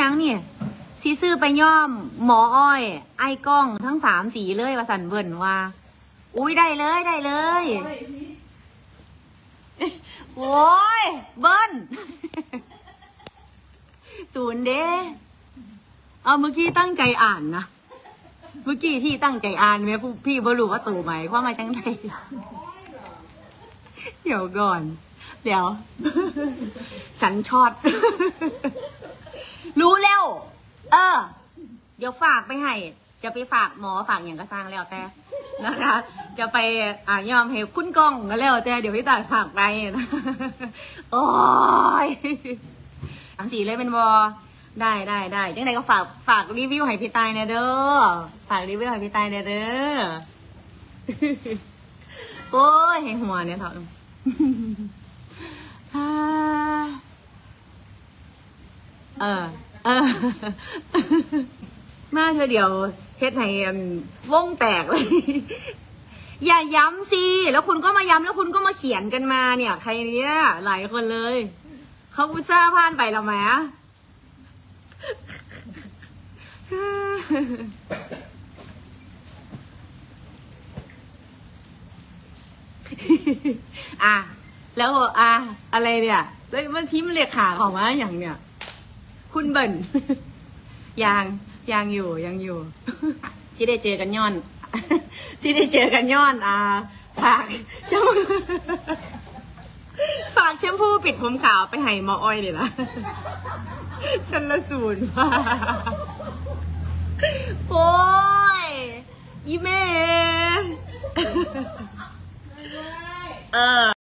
ยังเนี่ยสีซื้อไปย่อม หมออ้อย ไอ้กล้องทั้งสามสีเลยว่าสันเบิ่นว่า อุ้ยได้เลยได้เลย โอ้ย เบิ้ลศูนย์เด้เอาเมื่อกี้ตั้งใจอ่านนะ เมื่อกี้ที่ตั้งใจอ่านไหมผู้พี่บรู้ว่าตู่ไหมความหมายจังไดเดี๋ยวก่อน เดี๋ยวฉันช็อต รู้แล้ว เออ เดี๋ยวฝากไปให้ จะไปฝากหมอฝากอย่างกระซังแล้วแต่นะคะ จะไปอ่ายอมให้คุณกล้องก็แล้วแต่เดี๋ยวพี่ตายฝากไปนะโอ้ยอันสีเลยเป็นบอได้ได้ได้ยังไงก็ฝากฝากรีวิวให้พี่ตายเนี่ยเด้อฝากรีวิวให้พี่ตายเนี่ยเด้อโอ้ยให้หัวเนี่ยเถอะ อ่า เออ เออ มาเธอเดี๋ยวเฮ็ดให้อันวงแตกเลย อย่าย้ำสิ แล้วคุณก็มาย้ำแล้วคุณก็มาเขียนกันมาเนี่ย ใครเนี่ยหลายคนเลย เขาอุตส่าห์ผ่านไปแล้วไหมอะ แล้วอะอะไรเนี่ยแล้วเมื่อทีมันเรียกขาของมาอย่างเนี่ย คุณเบิ่นยังยังอยู่ยังอยู่สิได้เจอกันย้อนสิได้เจอกันย้อน อ่าฝากแชมพูฝากแชมพูปิดผมขาวไปให้หมออ้อยเลยนะฉันละศูนย์ว่ะโอ้ยอีเม่เออ